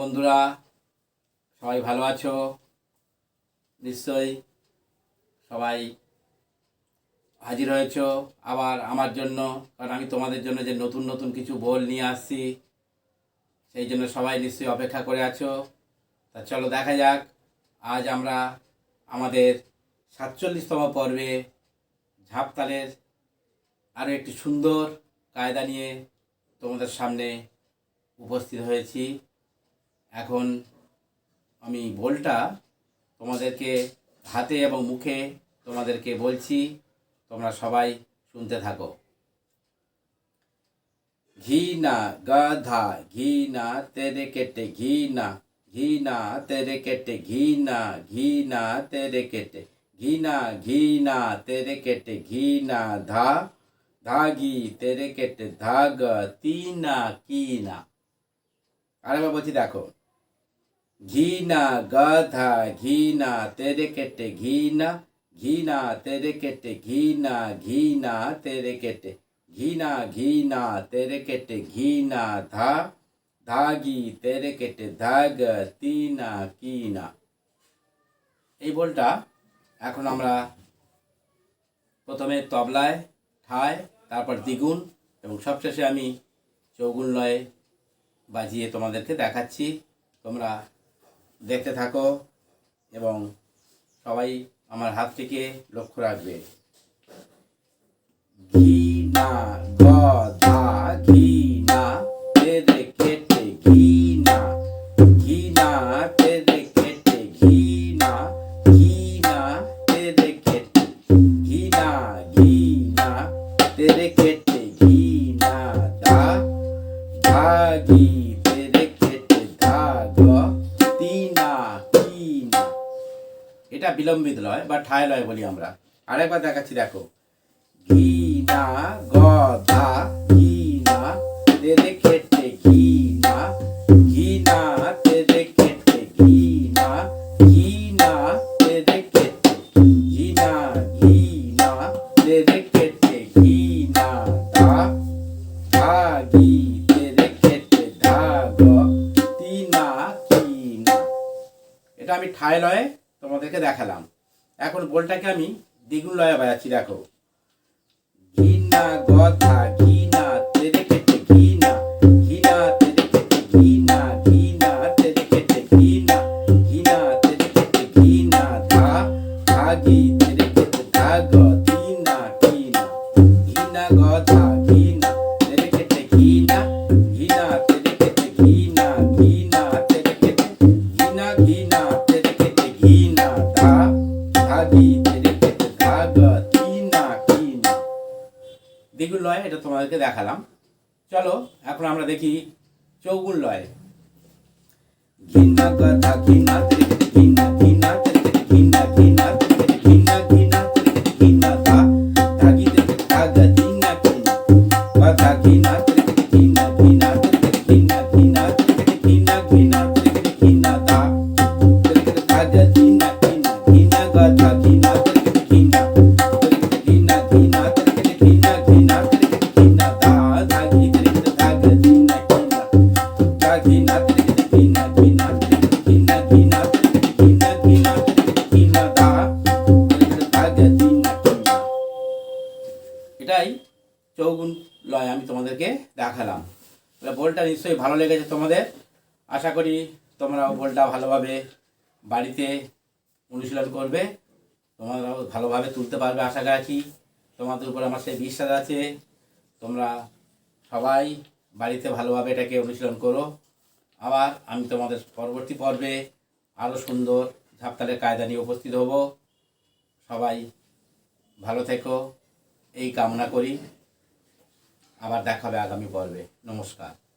বন্ধুরা, সবাই ভালো আছো? নিশ্চয়ই সবাই হাজির হয়েছো আবার আমার জন্য, কারণ আমি তোমাদের জন্য যে নতুন নতুন কিছু বল নিয়ে আসছি, সেই জন্য সবাই নিশ্চয়ই অপেক্ষা করে আছো। তা চলো দেখা যাক, আজ আমরা আমাদের সাতচল্লিশতম পর্বে ঝাপতালের আরও একটি সুন্দর কায়দা নিয়ে তোমাদের সামনে উপস্থিত হয়েছি। এখন আমি বলটা তোমাদেরকে হাতে এবং মুখে তোমাদেরকে বলছি, তোমরা সবাই শুনতে থাকো। ঘি না গাধা, ঘি না তেরে কেটে, ঘি না ঘি না তেরে কেটে, ঘি না ঘি না তেরে কেটে, ঘি না ঘি না তেরে কেটে, ঘি না ধা ধাগি তেরে কেটে ধাগ তিনা কি না। আরেকবার বলছি, দেখো ঘি না গাধা ঘি না তেরে কেটে ঘি না ঘি না তেরে কেটে ঘি না ঘি না তেরে কেটে ঘি না ঘি না তেরে কেটে ঘি না ধা, ধাগি, তেরে কেটে ধাগ, তিনা কি না এই বলটা এখন আমরা প্রথমে তবলায়, ঠায়, তারপর দ্বিগুণ, এবং সবশেষে আমি চৌগুণ লয়ে বাজিয়ে তোমাদেরকে দেখাচ্ছি। তোমরা দেখতে থাকো এবং সবাই আমার হাত থেকে লক্ষ্য রাখবে। ঘি না গ এটা বিলম্বিত লয় বা ঠায় লয় বলি আমরা। আরেকবার দেখাচ্ছি, দেখো। ঘি না গ ঘি না তেরে কেটে ঘি না ঘি না তেরে কেটে ঘি না ঘি না তেরে কেটে ঘি না ঘি না তেরে কেটে ঘি না ধাগি তেরে কেটে ধাগ তিনা। কিনা এটা আমি ঠায় লয়ে তোমাদেরকে দেখালাম। এখন বলটাকে আমি দ্বিগুণ লয়ে বাজাচ্ছি দেখো। ঘিনা গথা দ্বিগুণ লয়, এটা তোমাদেরকে দেখালাম। চলো, এখন আমরা দেখি চৌগুণ লয়। ঘিনা কথা ঘিনা তেরে কেটে ঘিনা ঘিনা তেরে কেটে ঘিনা ঘিনা তেরে কেটে ঘিনা ঘিনা তেরে কেটে ঘিনা ধা। ধাগি তেরে কেটে ধাগ তিনা কিনা কথা ঘিনা এটাই চৌগুণ লয় আমি তোমাদেরকে দেখালাম। বলটা নিশ্চয়ই ভালো লেগেছে তোমাদের। আশা করি তোমরাও বলটা ভালোভাবে বাড়িতে অনুশীলন করবে। তোমরাও ভালোভাবে তুলতে পারবে, আশা রাখি। তোমাদের উপর আমার সেই বিশ্বাস আছে। তোমরা সবাই বাড়িতে ভালোভাবে এটাকে অনুশীলন করো। আবার আমি তোমাদের পরবর্তী পর্বে আরও সুন্দর ঝাপতালের কায়দা নিয়ে উপস্থিত হব। সবাই ভালো থেকো, এই কামনা করি। আবার দেখা হবে আগামী পর্বে। নমস্কার।